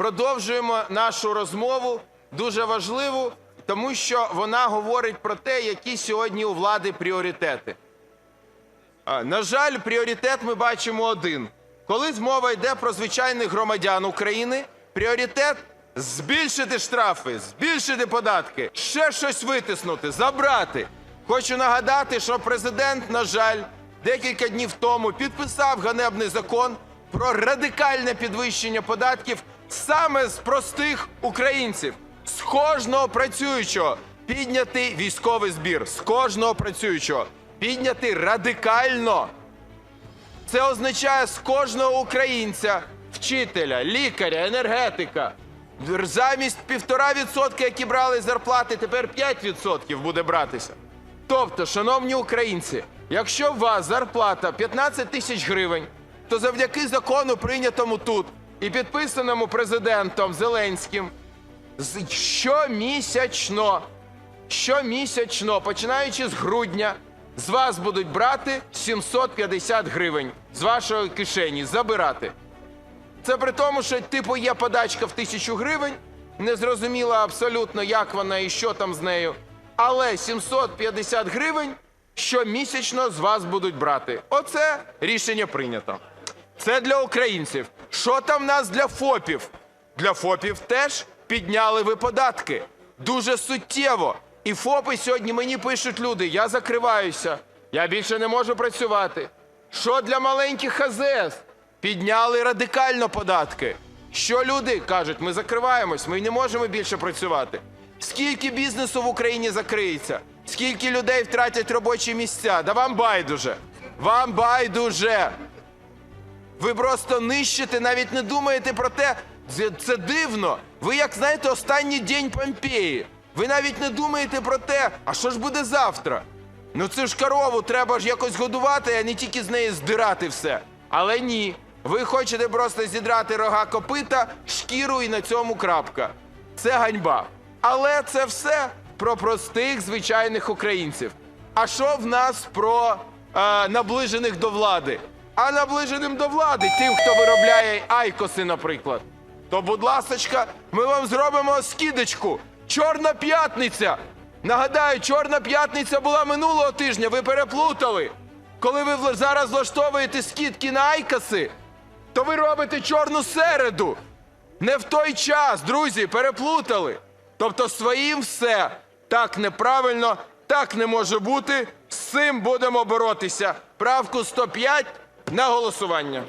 продовжуємо нашу розмову, дуже важливу, тому що вона говорить про те, які сьогодні у влади пріоритети. На жаль, пріоритет ми бачимо один. Коли мова йде про звичайних громадян України, пріоритет збільшити штрафи, збільшити податки, ще щось витиснути, забрати. Хочу нагадати, що президент, на жаль, декілька днів тому підписав ганебний закон про радикальне підвищення податків саме з простих українців, з кожного працюючого підняти військовий збір, з кожного працюючого підняти радикально. Це означає з кожного українця, вчителя, лікаря, енергетика. Замість півтора відсотка, які брали зарплати, тепер 5 відсотків буде братися. Тобто, шановні українці, якщо у вас зарплата 15 тисяч гривень, то завдяки закону, прийнятому тут і підписаному президентом Зеленським, щомісячно щомісячно, починаючи з грудня, з вас будуть брати 750 гривень з вашої кишені, забирати. Це при тому, що типу є подачка в тисячу гривень, не зрозуміло абсолютно, як вона і що там з нею. Але 750 гривень щомісячно з вас будуть брати. Оце рішення прийнято. Це для українців. Що там в нас для ФОПів? Для ФОПів теж підняли ви податки. Дуже суттєво. І ФОПи сьогодні мені пишуть люди: я закриваюся, я більше не можу працювати. Що для маленьких ХЗС? Підняли радикально податки. Що люди кажуть, ми закриваємось, ми не можемо більше працювати. Скільки бізнесу в Україні закриється? Скільки людей втратять робочі місця? Да вам байдуже. Вам байдуже. Ви просто нищите, навіть не думаєте про те. Це, це дивно. Ви як знаєте, останній день Помпеї. Ви навіть не думаєте про те, а що ж буде завтра? Ну це ж корову треба ж якось годувати, а не тільки з неї здирати все. Але ні. Ви хочете просто зідрати рога копита, шкіру і на цьому крапка. Це ганьба. Але це все про простих звичайних українців. А що в нас про е, наближених до влади? А наближеним до влади, тим, хто виробляє айкоси, наприклад, то, будь ласочка, ми вам зробимо скидочку. Чорна п'ятниця. Нагадаю, чорна п'ятниця була минулого тижня. Ви переплутали. Коли ви зараз влаштовуєте скидки на айкоси, то ви робите чорну середу. Не в той час, друзі, переплутали. Тобто своїм все так неправильно, так не може бути. З цим будемо боротися. Правку 105 на голосування.